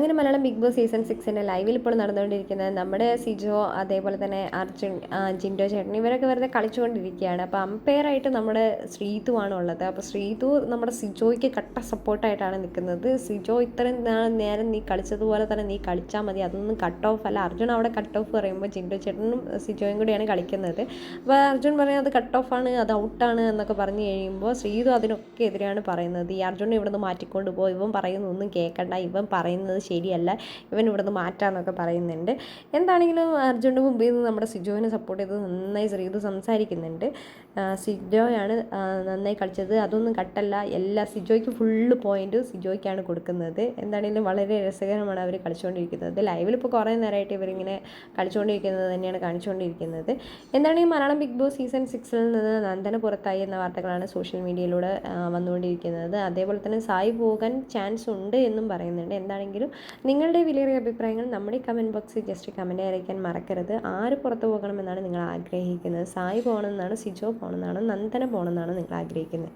അങ്ങനെ Malayalam Bigg Boss season സിക്സിന്റെ ലൈവിൽ ഇപ്പോൾ നടന്നുകൊണ്ടിരിക്കുന്നത് നമ്മുടെ സിജോ അതേപോലെ തന്നെ അർജുൻ ജിൻഡോ ചേട്ടൻ ഇവരൊക്കെ വെറുതെ കളിച്ചുകൊണ്ടിരിക്കുകയാണ്. അപ്പോൾ അമ്പയറായിട്ട് നമ്മുടെ ശ്രീതു ആണ് ഉള്ളത്. അപ്പോൾ ശ്രീതു നമ്മുടെ സിജോയ്ക്ക് കട്ട സപ്പോർട്ടായിട്ടാണ് നിൽക്കുന്നത്. സിജോ ഇത്രയും നേരം നീ കളിച്ചതുപോലെ തന്നെ നീ കളിച്ചാൽ മതി. അതൊന്നും കട്ട് ഓഫ് അല്ല. അർജുൻ അവിടെ കട്ട് ഓഫ് പറയുമ്പോൾ ജിൻഡോ ചേട്ടനും സിജോയും കൂടിയാണ് കളിക്കുന്നത്. അപ്പോൾ അർജുൻ പറയുന്നത് അത് കട്ട് ആണ് അത് ഔട്ടാണ് എന്നൊക്കെ പറഞ്ഞു കഴിയുമ്പോൾ ശ്രീതു അതിനൊക്കെ എതിരെയാണ് പറയുന്നത്. ഈ അർജുനെ ഇവിടുന്ന് മാറ്റിക്കൊണ്ട് പോകും ഇവൻ പറയുന്നൊന്നും കേൾക്കണ്ട ഇവൻ പറയുന്നത് ശരിയല്ല. ഇവൻ ഇവിടുന്ന് മാറ്റാന്നൊക്കെ പറയുന്നുണ്ട്. എന്താണെങ്കിലും അർജുന്റെ മുമ്പിൽ നിന്ന് നമ്മുടെ സിജോവിനെ സപ്പോർട്ട് ചെയ്ത് നന്നായി ശ്രീതു സംസാരിക്കുന്നുണ്ട്. സിജോയാണ് നന്നായി കളിച്ചത്. അതൊന്നും കട്ടല്ല. എല്ലാ സിജോയ്ക്ക് ഫുള്ള് പോയിന്റ് സിജോയ്ക്കാണ് കൊടുക്കുന്നത്. എന്താണെങ്കിലും വളരെ രസകരമാണ് അവർ കളിച്ചുകൊണ്ടിരിക്കുന്നത് ലൈവിൽ ഇപ്പോൾ കുറേ നേരമായിട്ട് ഇവരിങ്ങനെ കളിച്ചുകൊണ്ടിരിക്കുന്നത് തന്നെയാണ് കാണിച്ചുകൊണ്ടിരിക്കുന്നത് എന്താണെങ്കിൽ മലയാളം ബിഗ് ബോസ് സീസൺ സിക്സിൽ നിന്ന് നന്ദന പുറത്തായി എന്ന വാർത്തകളാണ് സോഷ്യൽ മീഡിയയിലൂടെ വന്നുകൊണ്ടിരിക്കുന്നത്. അതേപോലെ തന്നെ സായി പോകാൻ ചാൻസ് ഉണ്ട് എന്നും പറയുന്നുണ്ട്. എന്താണെങ്കിലും നിങ്ങളുടെ വിലയേറിയ അഭിപ്രായങ്ങൾ നമ്മുടെ കമന്റ് ബോക്സിൽ ജസ്റ്റ് കമന്റ് അറിയിക്കാൻ മറക്കരുത്. ആര് പുറത്തു പോകണമെന്നാണ് നിങ്ങൾ ആഗ്രഹിക്കുന്നത്? സായി പോകണമെന്നാണ്? സിജോ പോകണമെന്നാണ്? നന്ദന പോകണമെന്നാണ് നിങ്ങൾ ആഗ്രഹിക്കുന്നത്?